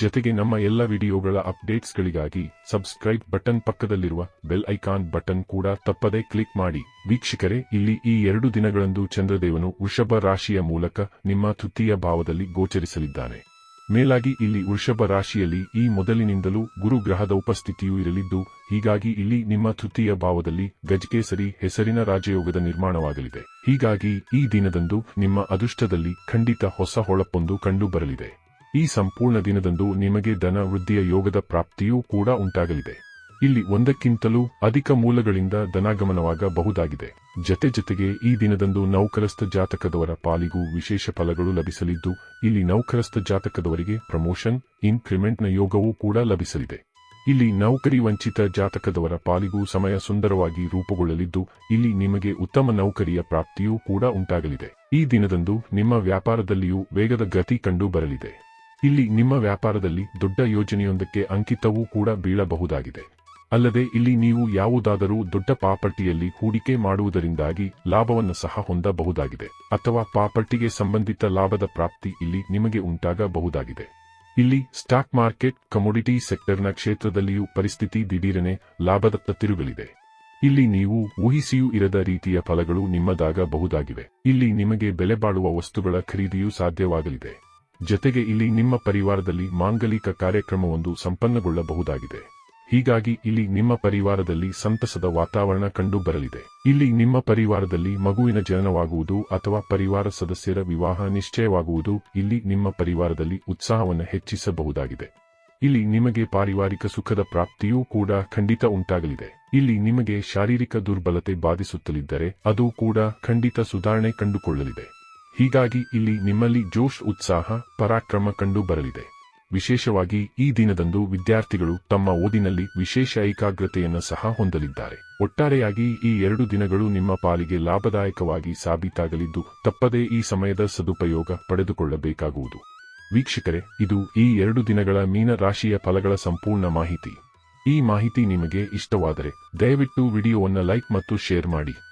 ಜೊತೆಗೆ ನಮ್ಮ ಎಲ್ಲ ವಿಡಿಯೋಗಳ ಅಪ್ಡೇಟ್ಸ್ಗಳಿಗಾಗಿ ಸಬ್ಸ್ಕ್ರೈಬ್ ಬಟನ್ ಪಕ್ಕದಲ್ಲಿರುವ ಬೆಲ್ ಐಕಾನ್ ಬಟನ್ ಕೂಡ ತಪ್ಪದೇ ಕ್ಲಿಕ್ ಮಾಡಿ. ವೀಕ್ಷಕರೇ, ಇಲ್ಲಿ ಈ ಎರಡು ದಿನಗಳಂದು ಚಂದ್ರದೇವನು ವೃಷಭ ರಾಶಿಯ ಮೂಲಕ ನಿಮ್ಮ ತೃತೀಯ ಭಾವದಲ್ಲಿ ಗೋಚರಿಸಲಿದ್ದಾನೆ. ಮೇಲಾಗಿ ಇಲ್ಲಿ ವೃಷಭ ರಾಶಿಯಲ್ಲಿ ಈ ಮೊದಲಿನಿಂದಲೂ ಗುರು ಗ್ರಹದ ಉಪಸ್ಥಿತಿಯೂ ಇರಲಿದ್ದು, ಹೀಗಾಗಿ ಇಲ್ಲಿ ನಿಮ್ಮ ತೃತೀಯ ಭಾವದಲ್ಲಿ ಗಜಕೇಸರಿ ಹೆಸರಿನ ರಾಜಯೋಗದ ನಿರ್ಮಾಣವಾಗಲಿದೆ. ಹೀಗಾಗಿ ಈ ದಿನದಂದು ನಿಮ್ಮ ಅದೃಷ್ಟದಲ್ಲಿ ಖಂಡಿತ ಹೊಸ ಹೊಳಪೊಂದು ಕಂಡುಬರಲಿದೆ. ಈ ಸಂಪೂರ್ಣ ದಿನದಂದು ನಿಮಗೆ ಧನ ವೃದ್ಧಿಯ ಯೋಗದ ಪ್ರಾಪ್ತಿಯೂ ಕೂಡ ಉಂಟಾಗಲಿದೆ. ಇಲ್ಲಿ ಒಂದಕ್ಕಿಂತಲೂ ಅಧಿಕ ಮೂಲಗಳಿಂದ ಧನಾಗಮನವಾಗಬಹುದಾಗಿದೆ. ಜತೆ ಜತೆಗೆ ಈ ದಿನದಂದು ನೌಕರಸ್ಥ ಜಾತಕದವರ ಪಾಲಿಗೂ ವಿಶೇಷ ಫಲಗಳು ಲಭಿಸಲಿದ್ದು, ಇಲ್ಲಿ ನೌಕರಸ್ಥ ಜಾತಕದವರಿಗೆ ಪ್ರಮೋಷನ್, ಇನ್ಕ್ರಿಮೆಂಟ್ನ ಯೋಗವೂ ಕೂಡ ಲಭಿಸಲಿದೆ. ಇಲ್ಲಿ ನೌಕರಿ ವಂಚಿತ ಜಾತಕದವರ ಪಾಲಿಗೂ ಸಮಯ ಸುಂದರವಾಗಿ ರೂಪುಗೊಳ್ಳಲಿದ್ದು, ಇಲ್ಲಿ ನಿಮಗೆ ಉತ್ತಮ ನೌಕರಿಯ ಪ್ರಾಪ್ತಿಯೂ ಕೂಡ ಉಂಟಾಗಲಿದೆ. ಈ ದಿನದಂದು ನಿಮ್ಮ ವ್ಯಾಪಾರದಲ್ಲಿಯೂ ವೇಗದ ಗತಿ ಕಂಡು ಬರಲಿದೆ. ಇಲ್ಲಿ ನಿಮ್ಮ ವ್ಯಾಪಾರದಲ್ಲಿ ದೊಡ್ಡ ಯೋಜನೆಯೊಂದಕ್ಕೆ ಅಂಕಿತವೂ ಕೂಡ ಬೀಳಬಹುದಾಗಿದೆ. ಅಲ್ಲದೆ ಇಲ್ಲಿ ನೀವು ಯಾವುದಾದರೂ ದೊಡ್ಡ ಪಾಪರ್ಟಿಯಲ್ಲಿ ಹೂಡಿಕೆ ಮಾಡುವುದರಿಂದಾಗಿ ಲಾಭವನ್ನು ಸಹ ಹೊಂದಬಹುದಾಗಿದೆ. ಅಥವಾ ಪಾಪರ್ಟಿಗೆ ಸಂಬಂಧಿತ ಲಾಭದ ಪ್ರಾಪ್ತಿ ಇಲ್ಲಿ ನಿಮಗೆ ಉಂಟಾಗಬಹುದಾಗಿದೆ. ಇಲ್ಲಿ ಸ್ಟಾಕ್ ಮಾರ್ಕೆಟ್, ಕಮೋಡಿಟಿ ಸೆಕ್ಟರ್ನ ಕ್ಷೇತ್ರದಲ್ಲಿಯೂ ಪರಿಸ್ಥಿತಿ ದಿಢೀರನೆ ಲಾಭದತ್ತ ತಿರುಗಲಿದೆ. ಇಲ್ಲಿ ನೀವು ಊಹಿಸಿಯೂ ಇರದ ರೀತಿಯ ಫಲಗಳು ನಿಮ್ಮದಾಗಬಹುದಾಗಿವೆ. ಇಲ್ಲಿ ನಿಮಗೆ ಬೆಲೆ ಬಾಳುವ ವಸ್ತುಗಳ ಖರೀದಿಯೂ ಸಾಧ್ಯವಾಗಲಿದೆ. ಜೊತೆಗೆ ಇಲ್ಲಿ ನಿಮ್ಮ ಪರಿವಾರದಲ್ಲಿ ಮಾಂಗಲಿಕ ಕಾರ್ಯಕ್ರಮವೊಂದು ಸಂಪನ್ನಗೊಳ್ಳಬಹುದಾಗಿದೆ. ಹೀಗಾಗಿ ಇಲ್ಲಿ ನಿಮ್ಮ ಪರಿವಾರದಲ್ಲಿ ಸಂತಸದ ವಾತಾವರಣ ಕಂಡು ಬರಲಿದೆ ಇಲ್ಲಿ ನಿಮ್ಮ ಪರಿವಾರದಲ್ಲಿ ಮಗುವಿನ ಜನನವಾಗುವುದು ಅಥವಾ ಪರಿವಾರ ಸದಸ್ಯರ ವಿವಾಹ ನಿಶ್ಚಯವಾಗುವುದು ಇಲ್ಲಿ ನಿಮ್ಮ ಪರಿವಾರದಲ್ಲಿ ಉತ್ಸಾಹವನ್ನು ಹೆಚ್ಚಿಸಬಹುದಾಗಿದೆ. ಇಲ್ಲಿ ನಿಮಗೆ ಪಾರಿವಾರಿಕ ಸುಖದ ಪ್ರಾಪ್ತಿಯೂ ಕೂಡ ಖಂಡಿತ ಉಂಟಾಗಲಿದೆ. ಇಲ್ಲಿ ನಿಮಗೆ ಶಾರೀರಿಕ ದುರ್ಬಲತೆ ಬಾಧಿಸುತ್ತಲಿದ್ದರೆ ಅದು ಕೂಡ ಖಂಡಿತ ಸುಧಾರಣೆ ಕಂಡುಕೊಳ್ಳಲಿದೆ. ಹೀಗಾಗಿ ಇಲ್ಲಿ ನಿಮ್ಮಲ್ಲಿ ಜೋಶ್ ಉತ್ಸಾಹ, ಪರಾಕ್ರಮ ಕಂಡು ಬರಲಿದೆ. ವಿಶೇಷವಾಗಿ ಈ ದಿನದಂದು ವಿದ್ಯಾರ್ಥಿಗಳು ತಮ್ಮ ಓದಿನಲ್ಲಿ ವಿಶೇಷ ಏಕಾಗ್ರತೆಯನ್ನು ಸಹ ಹೊಂದಲಿದ್ದಾರೆ. ಒಟ್ಟಾರೆಯಾಗಿ ಈ ಎರಡು ದಿನಗಳು ನಿಮ್ಮ ಪಾಲಿಗೆ ಲಾಭದಾಯಕವಾಗಿ ಸಾಬೀತಾಗಲಿದ್ದು, ತಪ್ಪದೇ ಈ ಸಮಯದ ಸದುಪಯೋಗ ಪಡೆದುಕೊಳ್ಳಬೇಕಾಗುವುದು. ವೀಕ್ಷಕರೇ, ಇದು ಈ ಎರಡು ದಿನಗಳ ಮೀನ ರಾಶಿಯ ಫಲಗಳ ಸಂಪೂರ್ಣ ಮಾಹಿತಿ. ಈ ಮಾಹಿತಿ ನಿಮಗೆ ಇಷ್ಟವಾದರೆ, ದಯವಿಟ್ಟು ವಿಡಿಯೋವನ್ನು ಲೈಕ್ ಮತ್ತು ಶೇರ್ ಮಾಡಿ.